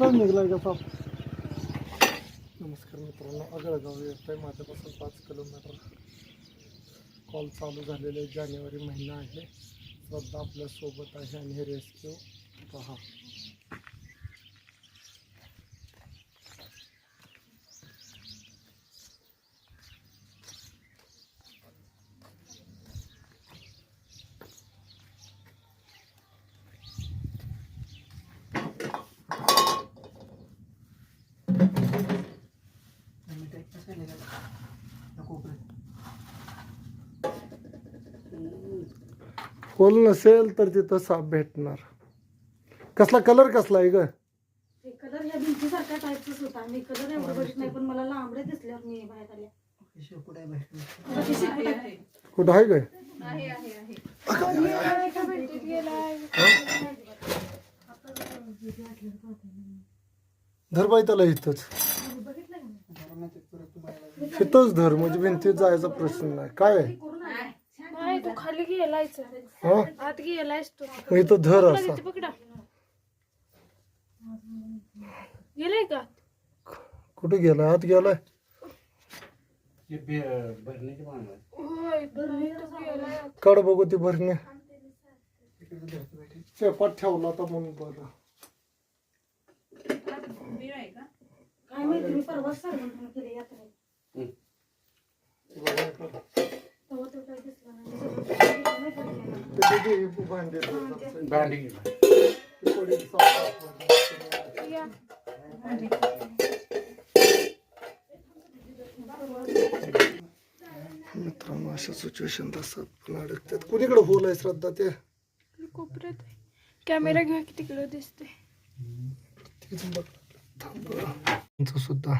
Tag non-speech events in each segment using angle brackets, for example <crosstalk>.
तिथंच निघलाय का साप नमस्कार मित्रांनो आगळगाव येतोय आहे माझ्यापासून पाच किलोमीटर. कॉल चालू झालेले जानेवारी महिना आहे. श्रद्धा आपल्यासोबत आहे आणि हे रेस्क्यू पहा. कोल नसेल तर तिथं साप भेटणार. कसला कलर कसला आहे ग? ते कलर ह्या भिंतीसारख्या टाईपच होता मी कलर एवढं बघित नाही पण मला लांबडे दिसल्यावर मी बाहेर आल्या आता ती शेपूट आहे. कुठं आहे. काय धर बाई त्याला इथंच. इथंच धर म्हणजे भिंतीत जायचा प्रश्न नाही. काय आहे? तू खाली गेलायच हा? आत गेलायस तू. मग इथं धर असा. लगेच पकडा. गेलाय का? कुठे गेलाय? आत गेलाय. होय तू गेलाय आत. काढ बघू ती भरणे. पेपात ठेवला होता म्हणून बरं. काय माहिती मी परवा सर्वंट केले यात्रेत तो काही दिसला नाही सगळं काही नाही पडलेलं. ते भांडे भांडी मित्रांनो अशा सिच्युएशन असतात पण अडकतात. कुणीकडे होल आहे श्रद्धा ते? कोपऱ्यात आहे. कॅमेरा घ्या की तिकडे दिसते तेच बघ. थांब सुद्धा.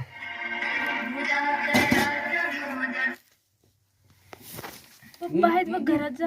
पप्पा आहेत बघ घरात जा.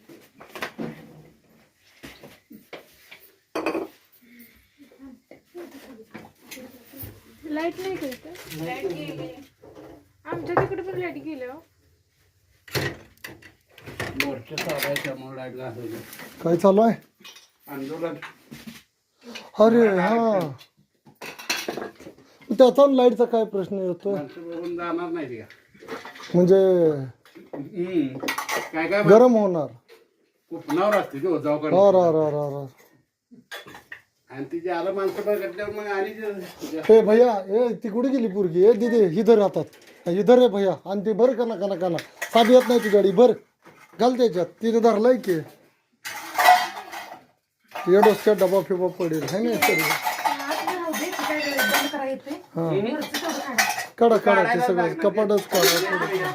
लाइट नाही का इथं? आमच्या तिकडे पण लाइट गेली हो. मोर्चा चालायच्यामुळे लाइट घालवली काय चालू आहे? आंदोलन. अरे हा. त्याचा लाईटचा काय प्रश्न येतो माणसं बघून जाणार नाही का? म्हणजे हम्म. काय काय गरम होणार. कुपनावर असते तो जाऊ हा का रा रा रा रा. आणि तिचे आलं माणसं बघितल्यावर मग आणि जे- हे भैया ए ती कुठे गेली पुरगी? ए दिदी इधर राहतात. इधर आहे भैया. आणि ती भर कना कना कना. साप येत नाही ती गाडी. भर घाल त्याच्यात. तिथे धरलाय की. डोसक्यात डबा फिबा पडेल. है ना सर हा. काढा. काढा ते सगळं. कपाटच काढा.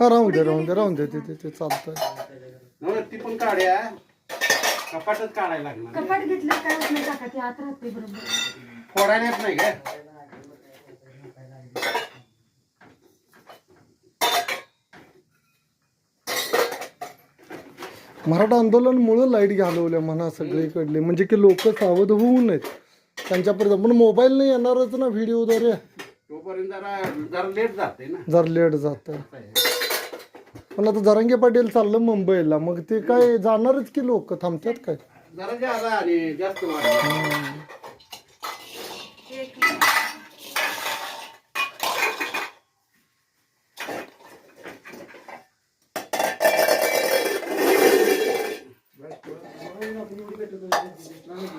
हा राहून दे राहून दे राहून दे ते चालतंय. ती पण काढ्या. कपाटच काढायला लागणार. कपाट घेतलं काय होत नाही काका? ते आत राहते बरोबर. फोडायला येत नाही काय? मराठा आंदोलनमुळे लाइट घालवल्या म्हणा सगळीकडले. म्हणजे की लोक सावध होऊ नयेत. त्यांच्यापर्यंत पण मोबाईल नाही येणारच ना व्हिडिओद्वारे. तोपर्यंत जरा जरा लेट जाते ना. जर लेट जात. पण आता जरांगे पाटील चाललं मुंबईला मग ते काय जाणारच की लोक? थांबतात काय? जरा जादा आणि जास्त वाढलं.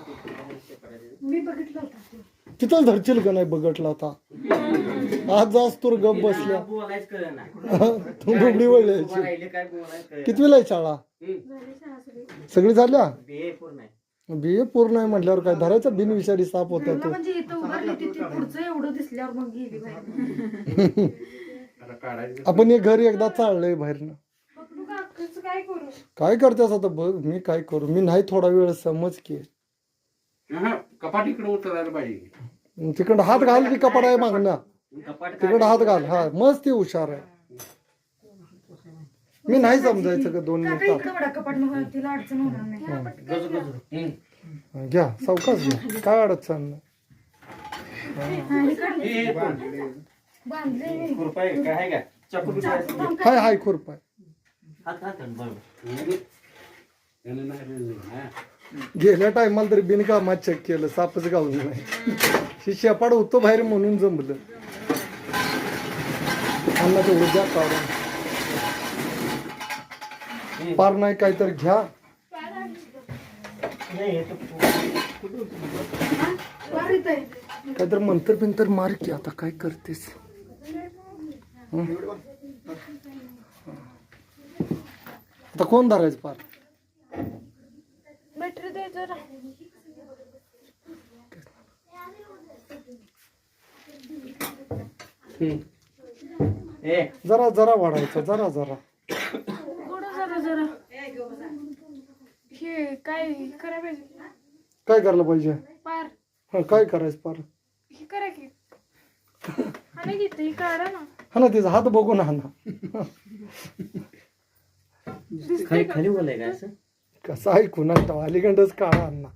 मी बघितलं होतं ते. तिथंच धरशील का नाही बघटला आता आज जास तुर गप बसल्या. बोलायच कळ नाही <laughs> तू बुगडी वळल्याची राहिले काय बोलायच कळ कितवीला आहे शाळा? सगळी. झाल्या? बी पूर्ण आहे. बी ए पूर्ण आहे म्हटल्यावर काय? धरायचा बिनविषारी साप होता तो. म्हणजे इथं उभारली होती ती पुढचं एवढं दिसल्यावर मग गेली बाहेर. आता काढायचं आपण हे घर एकदा चाललंय बाहेरनं. काय करू? काय करतेस आता बघ मी काय करू? मी नाही थोडा वेळ समज की. कपाट इकडे उतरायला पाहिजे. तिकडं हात घाल की कपडा आहे मागणं कपाट तिकडे हात घाल. हा मस्त ती हुशार आहे. मी नाही समजायचं का दोन काका मिनिटात इतकं बडा कपाट मग तिला अडचण होणार नाही. गजू गजू. घ्या सावकाश घ्या. काय अडचण नाही. हा, हे मी. हाय हाय खुरपाय. गेल्या टायमाला तरी बिनकामात चेक केलं सापच गावलं नाही. <laughs> ही शेपाड होतो बाहेर म्हणून जमलं. अन्ना तेवढं द्या पार नाही काहीतरी घ्या. हे हा. काहीतरी मंतर बिंतर मार की आता काय करतेस? आता कोण धरायचं पार? बॅटरी दे जरा. ए जरा जरा वाढायचं जरा जरा. थोडं जरा जरा. हे काय करा पाहिजे? काय करायला पाहिजे? पार. हा काय करायचं पार? हे करा की. आणि किती हे काढा ना. हा ना तिचा हात बघून हा ना खाली खाली बोलाय का असं? कसं ऐकू ना अलीकडच काढा अण्णा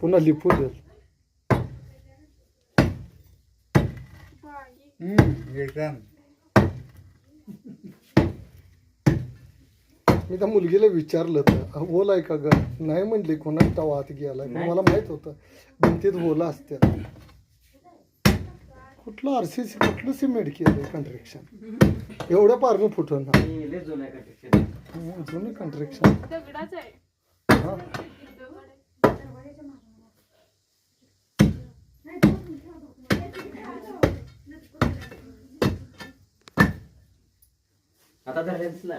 पुन्हा लिपू देत बाई. मी त्या मुलगीला विचारलं तर होल आहे का ग? नाही म्हणली कोणाच तवा आत गेलाय? पण मला माहीत होतं भिंतीत होलं असत्या कुठलं आरसीसी कुठलं सिमेंट केलंय कंट्रॅक्शन एवढ्या पारनं फुटून ना जुना कंट्रॅक्शन हा. आता धरल्या दिसला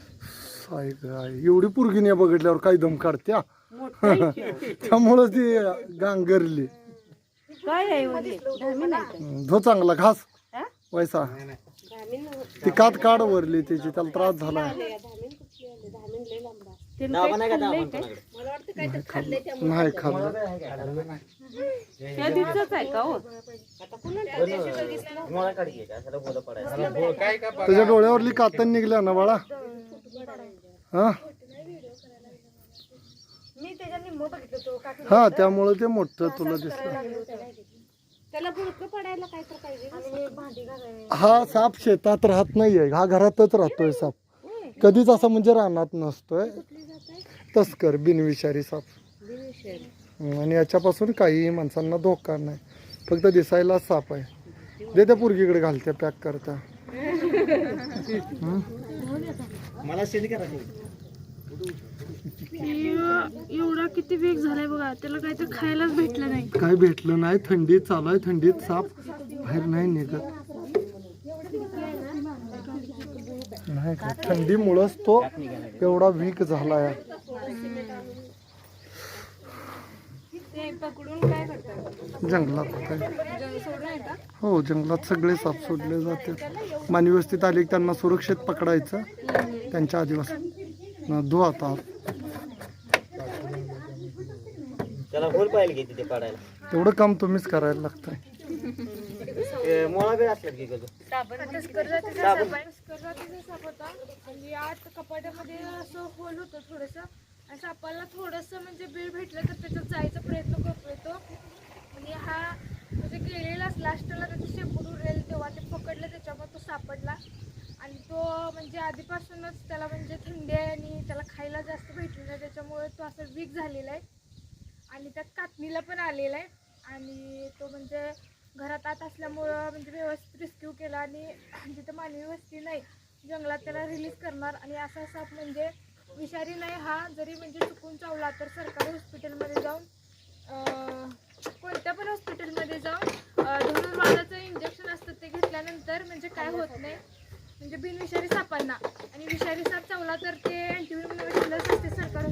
ग आहे. एवढी पुरगी नाही बघितल्यावर काही दम काढत्या? <laughs> त्यामुळं ती गांगरली. काय आहे म्हणजे धामी नाही धो चांगला घास. वैसा. ती कात काढ वरली त्याची त्याला त्रास झाला. नाही खाल्लं. या दिवसाच आहे का हो? डोळ्यावरली कातन निघल्या ना बाळा. हा? मी त्याच्या निम्म बघितलं तो काकी हा त्यामुळे ते मोठं तुला दिसलं. त्याला बुडकं पडायला काय तर पाहिजे. आणि भांडी घालायला हा साप शेतात राहत नाहीये. हा घरातच राहतोय साप. कधीच असं म्हणजे रानात नसतोय. तस्कर बिनविषारी साप. आणि याच्यापासून काहीही माणसांना धोका नाही. फक्त दिसायला साप आहे. दे त्या पुरगीकडे घालत्या पॅक करता. <laughs> मला शेती करायची. हे एवढा किती वेग झालाय बघा त्याला काय तर खायलाच भेटलं नाही. काय भेटलं नाही थंडी चालू आहे थंडीत साप बाहेर नाही निघत. नाही का? थंडीमुळंच तो एवढा वीक झालाय. ते पकडून काय करतात जंगलात काय जंग हो जंगलात सगळे साप सोडले जाते मानवी वस्तीत आली की त्यांना सुरक्षित पकडायचं त्यांच्या आदिवासी त्याला होल पाहिजे तिथे काढायला तेवढं काम तुम्हीच करायला लागतंय. मोळा बी की गजू आत कपाटामध्ये असं होल होतं थोडंसं आणि सापाला थोडंसं म्हणजे बिळ भेटलं तर त्याच्यात जायचा प्रयत्न करतोय तो आणि हा म्हणजे लास्टला त्याचं शेपूट उरलेलं तेव्हा ते पकडलं त्याच्यामुळे तो. सापडला. आणि तो म्हणजे आधीपासूनच त्याला म्हणजे थंडी आहे आणि त्याला खायला जास्त भेटलं नाही त्याच्यामुळे तो असं वीक झालेला आहे. आणि त्यात कातणीला पण आलेला आहे. आणि तो म्हणजे घरात आत असल्यामुळं म्हणजे व्यवस्थित रेस्क्यू केला आणि जिथं मानवी वस्ती नाही जंगलात त्याला रिलीज करणार. आणि असा साप म्हणजे विषारी नाही हा जरी म्हणजे चुकून चावला तर सरकारी हॉस्पिटलमध्ये जाऊन अं, कोणत्या पण हॉस्पिटलमध्ये जाऊन अं, धनुर्वाताचं इंजेक्शन असतं ते घेतल्यानंतर म्हणजे काय होत नाही. म्हणजे बिनविषारी सापांना. आणि विषारी साप चावला तर ते अँटीव्हिनॉमिक लस असते सरकारी